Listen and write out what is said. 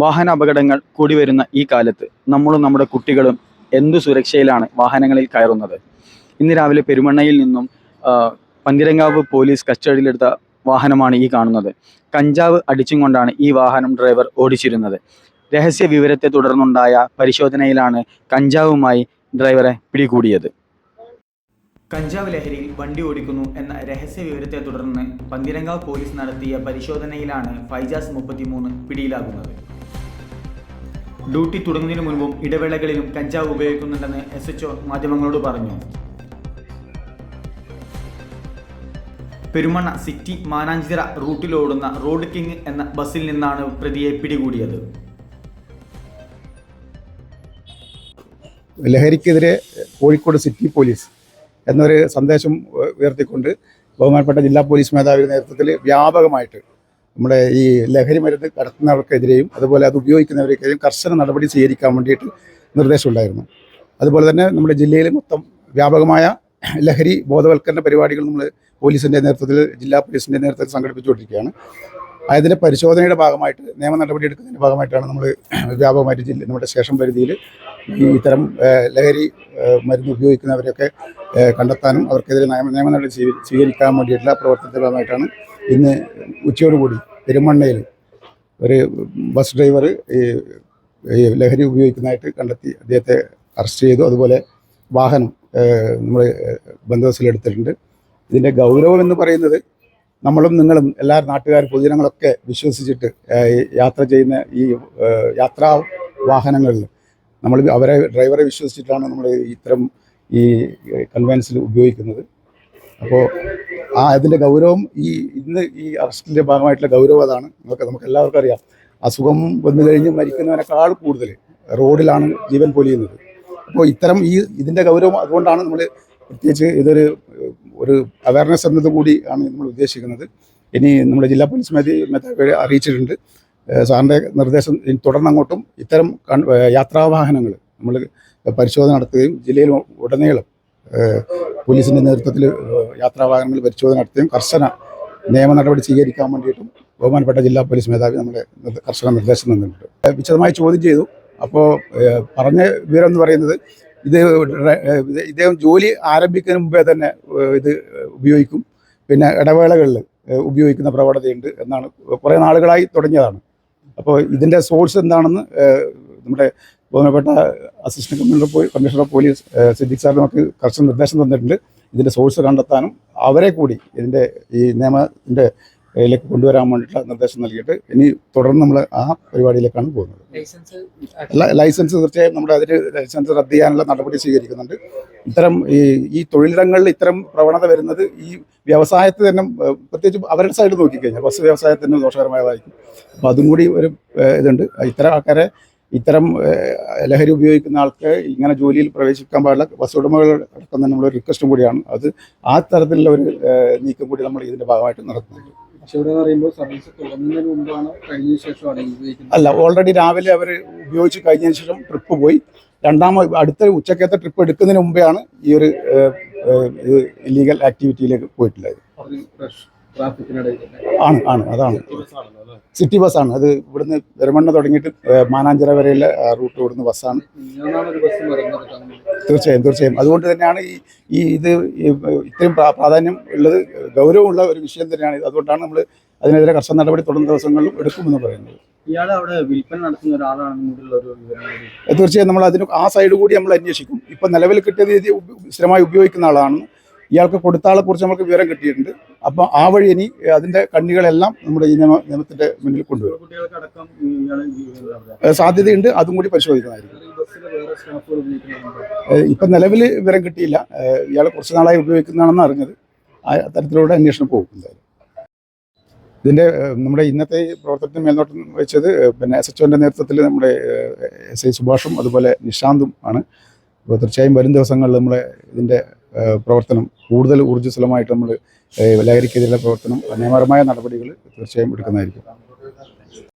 വാഹന അപകടങ്ങൾ കൂടി വരുന്ന ഈ കാലത്ത് നമ്മളും നമ്മുടെ കുട്ടികളും എന്തു സുരക്ഷയിലാണ് വാഹനങ്ങളിൽ കയറുന്നത്? ഇന്ന് രാവിലെ പെരുമണ്ണയിൽ നിന്നും പന്തിരങ്കാവ് പോലീസ് കസ്റ്റഡിയിലെടുത്ത വാഹനമാണ് ഈ കാണുന്നത്. കഞ്ചാവ് അടിച്ചും കൊണ്ടാണ് ഈ വാഹനം ഡ്രൈവർ ഓടിച്ചിരുന്നത്. രഹസ്യ വിവരത്തെ തുടർന്നുണ്ടായ പരിശോധനയിലാണ് കഞ്ചാവുമായി ഡ്രൈവറെ പിടികൂടിയത്. കഞ്ചാവ് ലഹരിയിൽ വണ്ടി ഓടിക്കുന്നു എന്ന രഹസ്യ വിവരത്തെ തുടർന്ന് പന്തിരങ്കാവ് പോലീസ് നടത്തിയ പരിശോധനയിലാണ് ഫൈജാസ് മുപ്പത്തിമൂന്ന് പിടിയിലാകുന്നത്. ഡ്യൂട്ടി തുടങ്ങുന്നതിന് മുൻപും ഇടവേളകളിലും കഞ്ചാവ് ഉപയോഗിക്കുന്നുണ്ടെന്ന് എസ് എച്ച് മാധ്യമങ്ങളോട് പറഞ്ഞു. പെരുമണ്ണ സിറ്റി മാനാഞ്ചിറ റൂട്ടിലോടുന്ന റോഡ് കിങ് എന്ന ബസ്സിൽ നിന്നാണ് പ്രതിയെ പിടികൂടിയത്. ലഹരിക്കെതിരെ കോഴിക്കോട് സിറ്റി പോലീസ് എന്നൊരു സന്ദേശം ഉയർത്തിക്കൊണ്ട് ബഹുമാനപ്പെട്ട ജില്ലാ പോലീസ് മേധാവിയുടെ നേതൃത്വത്തിൽ വ്യാപകമായിട്ട് നമ്മുടെ ഈ ലഹരി മരുന്ന് കടത്തുന്നവർക്കെതിരെയും അതുപോലെ അത് ഉപയോഗിക്കുന്നവർക്കെതിരെയും കർശന നടപടി സ്വീകരിക്കാൻ വേണ്ടിയിട്ട് നിർദ്ദേശമുണ്ടായിരുന്നു. അതുപോലെ തന്നെ നമ്മുടെ ജില്ലയിൽ മൊത്തം വ്യാപകമായ ലഹരി ബോധവൽക്കരണ പരിപാടികൾ നമ്മൾ പോലീസിന്റെ നേതൃത്വത്തിൽ ജില്ലാ പോലീസിന്റെ നേതൃത്വത്തിൽ സംഘടിപ്പിച്ചുകൊണ്ടിരിക്കുകയാണ്. അതിന്റെ പരിശോധനയുടെ ഭാഗമായിട്ട് നിയമ നടപടി എടുക്കുന്നതിന്റെ ഭാഗമായിട്ടാണ് നമ്മൾ വ്യാപകമായിട്ട് ജില്ല നമ്മുടെ സ്റ്റേഷൻ പരിധിയിൽ ഈ ഇത്തരം ലഹരി മരുന്ന് ഉപയോഗിക്കുന്നവരെയൊക്കെ കണ്ടെത്താനും അവർക്കെതിരെ നിയമ നിയമ നടപടി സ്വീകരിക്കാൻ വേണ്ടിയിട്ടുള്ള പ്രവർത്തനത്തിന്റെ ഭാഗമായിട്ടാണ് ഇന്ന് ഉച്ചയോടുകൂടി പെരുമണ്ണയിൽ ഒരു ബസ് ഡ്രൈവർ ഈ ലഹരി ഉപയോഗിക്കുന്നതായിട്ട് കണ്ടെത്തി അദ്ദേഹത്തെ അറസ്റ്റ് ചെയ്തു. അതുപോലെ വാഹനം നമ്മൾ ബന്ധോബസ്തിലെടുത്തിട്ടുണ്ട് ഇതിന്റെ ഗൗരവം എന്ന് പറയുന്നത് നമ്മളും നിങ്ങളും എല്ലാ നാട്ടുകാരും പൊതുജനങ്ങളൊക്കെ വിശ്വസിച്ചിട്ട് യാത്ര ചെയ്യുന്ന ഈ യാത്രാ വാഹനങ്ങളിൽ നമ്മൾ അവരെ ഡ്രൈവറെ വിശ്വസിച്ചിട്ടാണ് നമ്മൾ ഇത്തരം ഈ കൺവെൻസിൽ ഉപയോഗിക്കുന്നത്. അപ്പോൾ ആ അതിന്റെ ഗൗരവം ഈ ഇന്ന് ഈ അറസ്റ്റിന്റെ ഭാഗമായിട്ടുള്ള ഗൗരവം അതാണ്. നമുക്ക് നമുക്ക് എല്ലാവർക്കും അറിയാം. അസുഖം വന്നു കഴിഞ്ഞ് മരിക്കുന്നവനേക്കാൾ കൂടുതൽ റോഡിലാണ് ജീവൻ പൊലിയുന്നത്. അപ്പോൾ ഇത്തരം ഈ ഇതിന്റെ ഗൗരവം അതുകൊണ്ടാണ് നമ്മൾ പ്രത്യേകിച്ച് ഇതൊരു ഒരു അവയർനെസ് എന്നത് കൂടി ആണ് നമ്മൾ ഉദ്ദേശിക്കുന്നത്. ഇനി നമ്മുടെ ജില്ലാ പോലീസ് മേധാവി മേധാവി അറിയിച്ചിട്ടുണ്ട്. സാറിന്റെ നിർദ്ദേശം തുടർന്നങ്ങോട്ടും ഇത്തരം യാത്രാവാഹനങ്ങൾ നമ്മൾ പരിശോധന നടത്തുകയും ജില്ലയിൽ ഉടനീളം പോലീസിന്റെ നേതൃത്വത്തിൽ ഏഹ് യാത്രാവാഹനങ്ങൾ പരിശോധന നടത്തുകയും കർശന നിയമ നടപടി സ്വീകരിക്കാൻ വേണ്ടിയിട്ടും ബഹുമാനപ്പെട്ട ജില്ലാ പോലീസ് മേധാവി നമ്മുടെ കർശന നിർദ്ദേശം തന്നിട്ടുണ്ട്. വിശദമായി ചോദ്യം ചെയ്തു. അപ്പോൾ പറഞ്ഞ വിവരം എന്ന് പറയുന്നത് ഇത് ഇദ്ദേഹം ജോലി ആരംഭിക്കുന്നതിന് മുമ്പേ തന്നെ ഇത് ഉപയോഗിക്കും. പിന്നെ ഇടവേളകളിൽ ഉപയോഗിക്കുന്ന പ്രവണതയുണ്ട് എന്നാണ് കുറേ നാളുകളായി തുടങ്ങിയതാണ്. അപ്പോൾ ഇതിന്റെ സോഴ്സ് എന്താണെന്ന് നമ്മുടെ ബഹുമാനപ്പെട്ട assistant commissioner commissioner police Siddique sir നമുക്ക് കർശന നിർദ്ദേശം തന്നിട്ടുണ്ട്. ഇതിന്റെ സോഴ്സ് കണ്ടെത്താനും അവരെ കൂടി ഇതിന്റെ ഈ നിയമത്തിന്റെ ഇതിലേക്ക് കൊണ്ടുവരാൻ വേണ്ടിയിട്ടുള്ള നിർദ്ദേശം നൽകിയിട്ട് ഇനി തുടർന്ന് നമ്മൾ ആ പരിപാടിയിലേക്കാണ് പോകുന്നത്. അല്ല ലൈസൻസ് തീർച്ചയായും നമ്മുടെ അതിന് ലൈസൻസ് റദ്ദ് ചെയ്യാനുള്ള നടപടി സ്വീകരിക്കുന്നുണ്ട്. ഇത്തരം ഈ ഈ തൊഴിലിടങ്ങളിൽ ഇത്തരം പ്രവണത വരുന്നത് ഈ വ്യവസായത്തിൽ തന്നെ പ്രത്യേകിച്ച് അവരുടെ സൈഡ് നോക്കിക്കഴിഞ്ഞാൽ ബസ് വ്യവസായത്തിന് ദോഷകരമായതായിരിക്കും. അപ്പോൾ അതും കൂടി ഒരു ഇതുണ്ട്. ഇത്തരം ആൾക്കാരെ ഇത്തരം ലഹരി ഉപയോഗിക്കുന്ന ആൾക്ക് ഇങ്ങനെ ജോലിയിൽ പ്രവേശിക്കാൻ പാടില്ല. ബസ് ഉടമകൾ അടക്കം തന്നെ നമ്മളൊരു റിക്വസ്റ്റും കൂടിയാണ്. അത് ആ തരത്തിലുള്ള ഒരു നീക്കം കൂടി നമ്മൾ ഇതിന്റെ ഭാഗമായിട്ട് നടത്തുന്നുണ്ട്. പക്ഷെ ഇവിടെ പറയുമ്പോൾ സർവീസ് തുടങ്ങുന്നതിന് മുമ്പാണ് കഴിഞ്ഞ ശേഷമാണ് ഉപയോഗിക്കുന്നത്. അല്ല ഓൾറെഡി രാവിലെ അവർ ഉപയോഗിച്ച് കഴിഞ്ഞതിന് ശേഷം ട്രിപ്പ് പോയി. രണ്ടാമത് അടുത്ത ഉച്ചക്കത്തെ ട്രിപ്പ് എടുക്കുന്നതിന് മുമ്പേയാണ് ഈ ഒരു ഇല്ലീഗൽ ആക്ടിവിറ്റിയിലേക്ക് പോയിട്ടുള്ളത്. ആണ് ആണ് അതാണ്. സിറ്റി ബസ് ആണ് സിറ്റി ബസ്സാണ്. അത് ഇവിടുന്ന് പെരുമണ്ണ തുടങ്ങിയിട്ട് മാനാഞ്ചിറ വരെയുള്ള റൂട്ട് ഇവിടുന്ന് ബസ്സാണ്. തീർച്ചയായും തീർച്ചയായും. അതുകൊണ്ട് തന്നെയാണ് ഈ ഈ ഇത് ഇത്രയും പ്രാധാന്യം ഉള്ളത് ഗൗരവമുള്ള ഒരു വിഷയം തന്നെയാണ് അതുകൊണ്ടാണ് നമ്മൾ അതിനെതിരെ കർശന നടപടി തുടർന്ന ദിവസങ്ങളിലും എടുക്കുമെന്ന് പറയുന്നത്. തീർച്ചയായും നമ്മൾ അതിന് ആ സൈഡ് കൂടി നമ്മൾ അന്വേഷിക്കും. ഇപ്പം നിലവിൽ കിട്ടിയ രീതി സ്ഥിരമായി ഉപയോഗിക്കുന്ന ആളാണ്. ഇയാൾക്ക് കൊടുത്ത ആളെ കുറിച്ച് നമുക്ക് വിവരം കിട്ടിയിട്ടുണ്ട്. അപ്പം ആ വഴി ഇനി അതിന്റെ കണ്ണികളെല്ലാം നമ്മുടെ ഈ നിയമ നിയമത്തിന്റെ മുന്നിൽ കൊണ്ടുവരും. സാധ്യതയുണ്ട്. അതും കൂടി പരിശോധിക്കുന്നതായിരിക്കും. ഇപ്പൊ നിലവിൽ വിവരം കിട്ടിയില്ല. ഇയാൾ കുറച്ച് നാളായി ഉപയോഗിക്കുന്നതാണെന്ന് അറിഞ്ഞത്. ആ തരത്തിലൂടെ അന്വേഷണം പോകും എന്തായാലും ഇതിന്റെ നമ്മുടെ ഇന്നത്തെ പ്രവർത്തനത്തിന് മേൽനോട്ടം വെച്ചത് പിന്നെ എസ് എച്ച് ഒന്റെ നേതൃത്വത്തിൽ നമ്മുടെ എസ് ഐ സുഭാഷും അതുപോലെ നിഷാന്തും ആണ്. അപ്പോൾ തീർച്ചയായും വരും ദിവസങ്ങളിൽ നമ്മളെ ഇതിന്റെ പ്രവർത്തനം കൂടുതൽ ഊർജസ്വലമായിട്ട് നമ്മൾ ലഹരിക്കെതിരെയുള്ള പ്രവർത്തനം നിയമപരമായ നടപടികൾ തീർച്ചയായും എടുക്കുന്നതായിരിക്കും.